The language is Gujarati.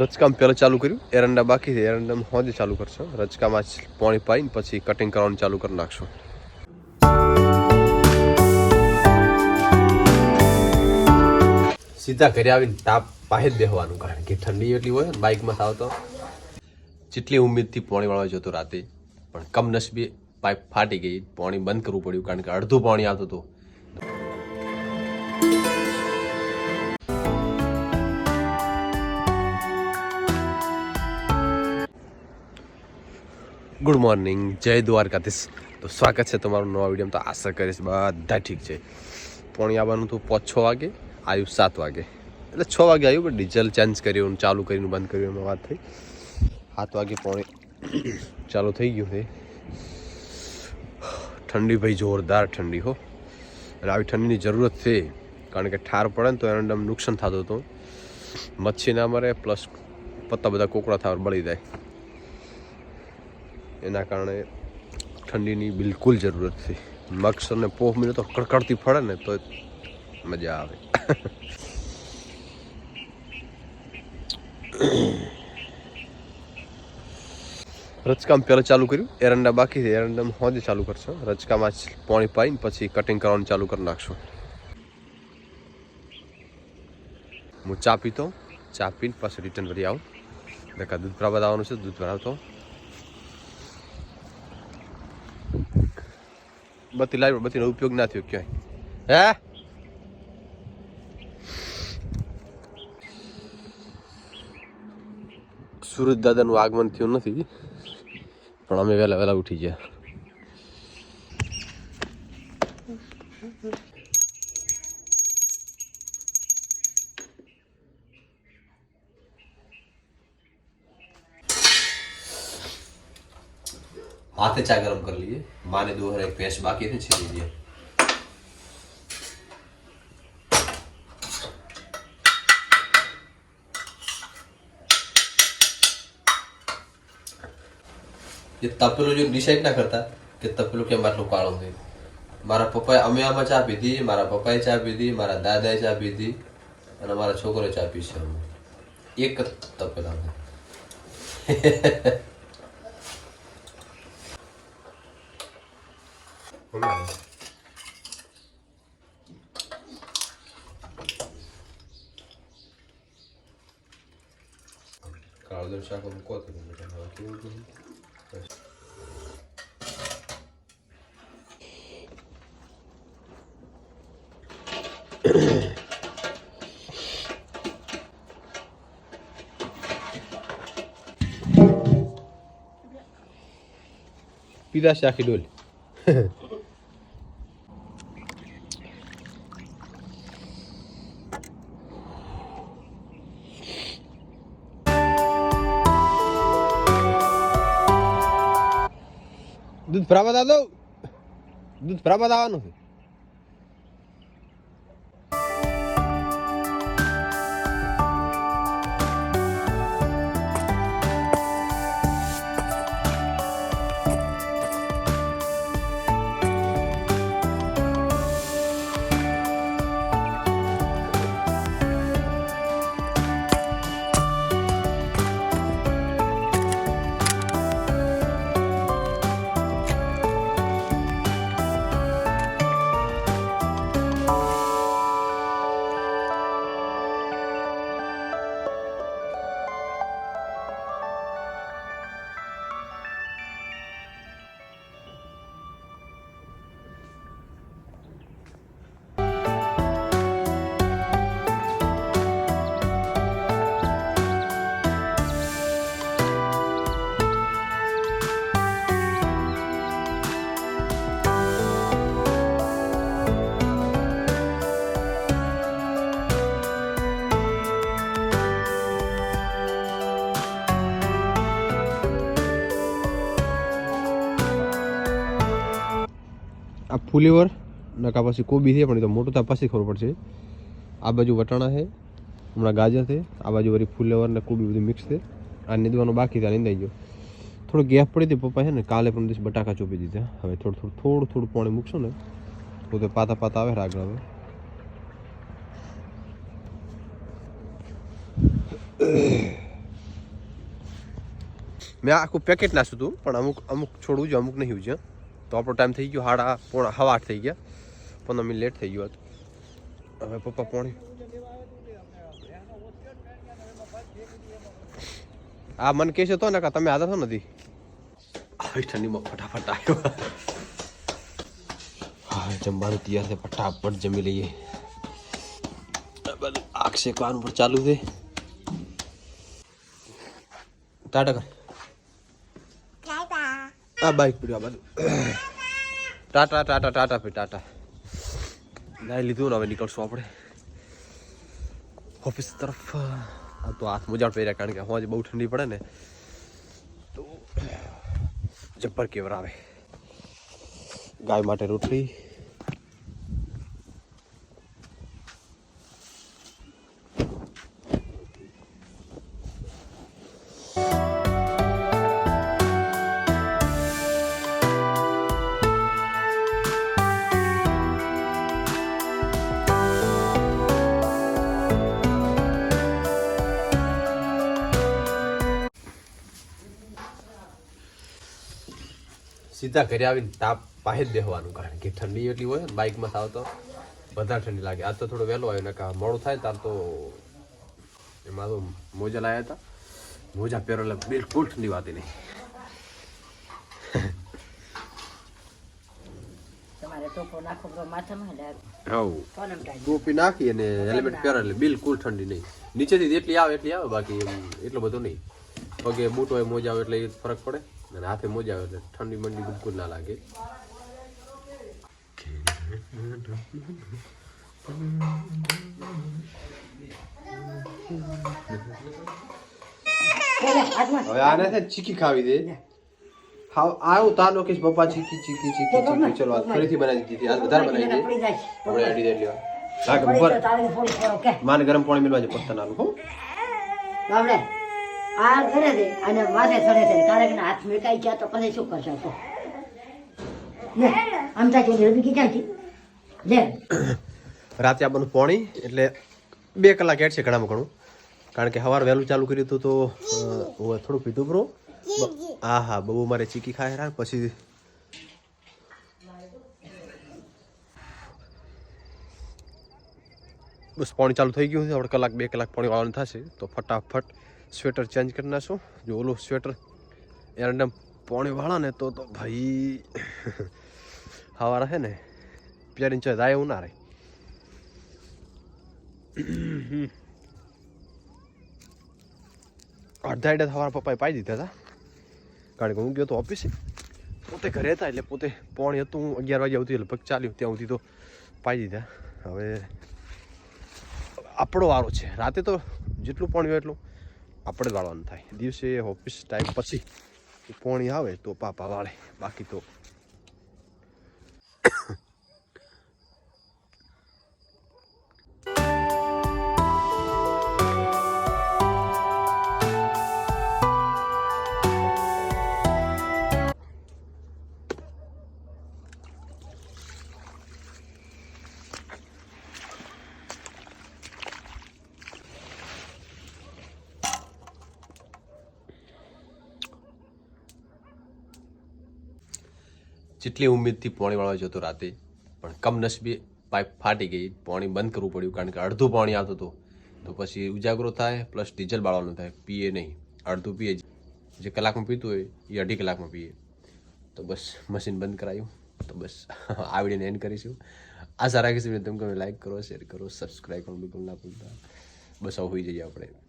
રચકામ પહેલાં ચાલુ કર્યું એરંડા બાકી છે એરંડામાં હોજે ચાલુ કરશો. રચકામાં પાણી પાઈને પછી કટિંગ કરવાનું ચાલુ કરી નાખશો. સીધા ઘરે આવીને તાપ પાસે જ બેહવાનું કારણ કે ઠંડી એટલી હોય ને બાઇકમાં થાવ તો. જેટલી ઉમેદથી પાણી વાળવા જતો રાતે પણ કમનસીબે પાઇપ ફાટી ગઈ પાણી બંધ કરવું પડ્યું કારણ કે અડધું પાણી આવતું હતું. ગુડ મોર્નિંગ જય દ્વારકાધીશ. તો સ્વાગત છે તમારું નવા વીડિયો તો આશા કરીશ બધા ઠીક છે. પોણી આવવાનું તો પાંચ છ વાગે આવ્યું સાત વાગે. એટલે છ વાગે આવ્યું પણ ડીઝલ ચેન્જ કર્યું ચાલુ કરીને બંધ કર્યું એમાં વાત થઈ. સાત વાગે પોણી ચાલુ થઈ ગયું છે. ઠંડી ભાઈ જોરદાર ઠંડી હો. અને આવી ઠંડીની જરૂરત છે. કારણ કે ઠાર પડે ને તો એરંડામાં નુકસાન થતું હતું. મચ્છી ના મરે પ્લસ પત્તા બધા કોકડા થવા બળી જાય. એના કારણે ઠંડીની બિલકુલ જરૂરત છે. અને પોહ મિલે તો કડકડતી ફળે ને તો મજા આવે. રચકામ પહેલાં ચાલુ કર્યું. એરંડા બાકી છે. એરંડા હોજે ચાલુ કરશો. રચકામાં પાણી પાઈને પછી કટિંગ કરવાનું ચાલુ કરી નાખશો. હું ચા પીતો. ચા પીને પછી રિટર્ન ભરી આવું. દેખા દૂધ ભરાવા આવવાનું છે, દૂધ ભરાવતો બત્તી લાવી બત્તીનો ઉપયોગ ના થયો ક્યાંય. હે? સુરજ દાદાનું આગમન થયું નથી. પણ અમે વહેલા વહેલા ઉઠી ગયા. हाथे चाय गरम कर लिए माँ ने दो एक भैंस बाकी थे छीन लीजिए એ તપેલું જો ડિસાઈડ ના કરતા કે તપેલું કેમ આટલું કાળું છે મારા પપ્પાએ અમે આમાં ચા પીધી મારા પપ્પાએ ચા પીધી મારા દાદાએ ચા પીધી અને મારા છોકરોએ ચા પી છે અમે. એક જ તપેલામાં કાળું શાક મૂકો તો હવે કેવું કેવું પીલા છે આખી ડોલ દૂધ પ્રાપ્ત આવતો દૂધ ફુલીવર નકા પછી કોબી છે, પણ એ તો મોટું થાય, પછી ખબર પડશે. આ બાજુ વટાણા છે, હમણાં ગાજર છે, આ બાજુ વળી ફુલેવર ને કોબી બધું મિક્સ છે. આ નીંદવાનું બાકી ત્યાં નીંદાઈ ગયો. થોડો ગેપ પડી હતી પપ્પા છે ને, કાલે પણ દિવસ બટાકા ચોપી દીધા. હવે થોડું થોડું થોડું થોડું પાણી મૂકશો ને, તો તે પાતા પાતા આવે આગળ હવે. મેં આખું પેકેટ નાખ્યું હતું, પણ અમુક અમુક છોડવું છે, અમુક નહીં છે. તો આપણો ટાઈમ થઈ ગયો સાડા પોણા હવા આઠ થઈ ગયા. પંદર મિનિટ લેટ થઈ ગયો હતું. હવે પપ્પા પોણી. આ મને કહે તો ને કે તમે આદર છો નથી આવી ઠંડીમાં ફટાફટ આવ્યો. હા જમવાનું તૈયાર છે, ફટાફટ જમી લઈએ. બધું આગ શેકવાનું પણ ચાલુ છે. ટાટા કર. આ બાઈક પડ્યું આ ટાટા ટાટા ટાટા પે ટાટા નાઈ લીધું ને હવે નીકળશું આપણે ઓફિસ તરફ આ તો હાથ મોજા પહેર્યા કારણ કે હોજ બહુ ઠંડી પડે ને તો જબ્બર કેવર આવે ગાય માટે રોટલી સીધા ઘરે આવીને તાપ પાસે જ દેવાનું કારણ કે ઠંડી એટલી હોય ને બાઇકમાં થાવ તો વધારે ઠંડી લાગે. આજ તો થોડો વહેલો આવ્યો ને કા મોડું થાય તાર તો એમાં તો મોજા લાયા હતા. મોજા પહેરો એટલે બિલકુલ ઠંડી વાત નહીં. ટોપો નાખો એટલે અને હેલ્મેટ પહેરો એટલે બિલકુલ ઠંડી નહીં. નીચેથી જેટલી આવે એટલી આવે બાકી એટલો બધો નહીં. પગે બૂટ હોય મોજા આવે એટલે ફરક પડે. અને હાથે મોજા આવે એટલે ઠંડી મંડી બિલકુલ ના લાગે. હવે આને છે ચીકી ખાવી દે. હા આવું તા લોકેશ પપ્પા ચીકી ચીકી ચીકી ચીકી ચલો ફરીથી બનાવી દીધી આજ વધારે બનાવી દે. આપણે આડી દે લ્યો માને ગરમ પાણી મેળવા છે પત્તા ના હો આ કરે છે અને માથે ચડે છે. કારણ કે હાથ મેકાઈ ગયા તો પછી શું કરશો? તો લે, આમ થાય કે રબી ક્યાં છે લે. રાતે આપણું પોણી, એટલે બે કલાક એડ છે ઘણામાં ઘણું. કારણ કે સવાર વહેલું ચાલુ કર્યું હતું તો થોડું પીધું બ્રો હા હા, બહુ મારે ચીકી ખાય રા પછી બસ પાણી ચાલુ થઈ ગયું છે. આપણે કલાક, બે કલાક પાણી વાળવાનું થશે, તો ફટાફટ સ્વેટર ચેન્જ કરી નાખશું. જો ઓલું સ્વેટર એરંડમ પાણીવાળા ને તો તો ભાઈ હવા રહે ને. પહેરીને ચોય જાય એવું ના રહે અડધા અડધા સવારે પપ્પાએ પાઈ દીધા હતા. કારણ કે હું ગયો તો ઓફિસે પોતે ઘરે હતા એટલે પોતે પોણી હતું. હું અગિયાર વાગ્યા સુધી લગભગ ચાલ્યું. ત્યાં સુધી તો પાઈ દીધા. હવે આપણો વારો છે. રાતે તો જેટલું પાણી હોય એટલું. આપણે વાળવાનું થાય. દિવસે ઓફિસ ટાઈમ પછી પોણી આવે તો પાપા વાળે બાકી તો જેટલી ઉમેદથી પાણી વાળવા જતો રાતે, પણ કમનસીબે પાઇપ ફાટી ગઈ, પાણી બંધ કરવું પડ્યું, કારણ કે અડધું પાણી આવતું હતું. તો પછી ઉજાગરો થાય, પ્લસ ડીઝલ બાળવાનું થાય, પીએ નહીં. અડધું પીએ જે. કલાકમાં પીતું હોય, એ અઢી કલાકમાં પીએ. તો બસ, મશીન બંધ કરાયું. તો બસ આ વિડીયોને એન્ડ કરીશું. આશા રાખીશું તમે તમે લાઈક કરો, શેર કરો સબસ્ક્રાઈબ કરો બિલકુલ ના ભૂલતા. બસ આવું હોઈ જઈએ આપણે.